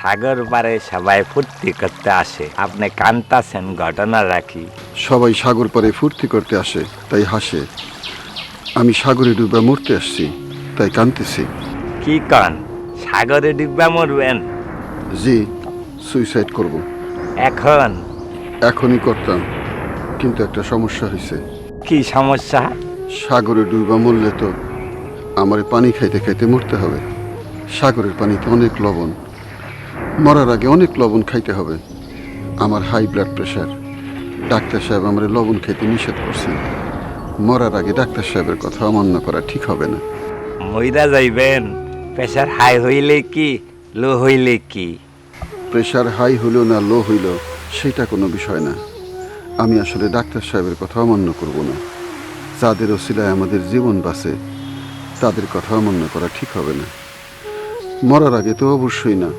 সাগর পারে সবাই ফুর্তি করতে আসে। আপনি কান্তাছেন ঘটনা রাখি। সবাই সাগর পারে ফুর্তি করতে আসে তাই হাসে। আমি সাগরে ডুবে মরতে আসছি তাই কাঁদতেছি। কি কন? সাগরে ডিব্বা মরবেন? জি সুইসাইড করব। এখন? এখনই করতাম কিন্তু একটা সমস্যা হয়েছে কি সমস্যা? সাগরে ডুবা মরলে তো আমার পানি খাইতে খাইতে মরতে হবে। সাগরের পানিতে অনেক লবণ। মরার আগে অনেক লবণ খাইতে হবে। আমার হাই ব্লাড প্রেশার ডাক্তার সাহেব আমার লবণ খাইতে নিষেধ করছেন। মরার আগে ডাক্তার সাহেবের কথা অমান্য করা ঠিক হবে না। মইরা যাইবেন। প্রেশার হাই হইলে কি লো হইলে কি? প্রেশার হাই হইল না লো হইল সেটা কোনো বিষয় না। আমি আসলে ডাক্তার সাহেবের কথা অমান্য করব না। যাদের ওসিলায় আমাদের জীবন বাঁচে তাদের কথা অমান্য করা ঠিক হবে না। মরার আগে তো অবশ্যই না।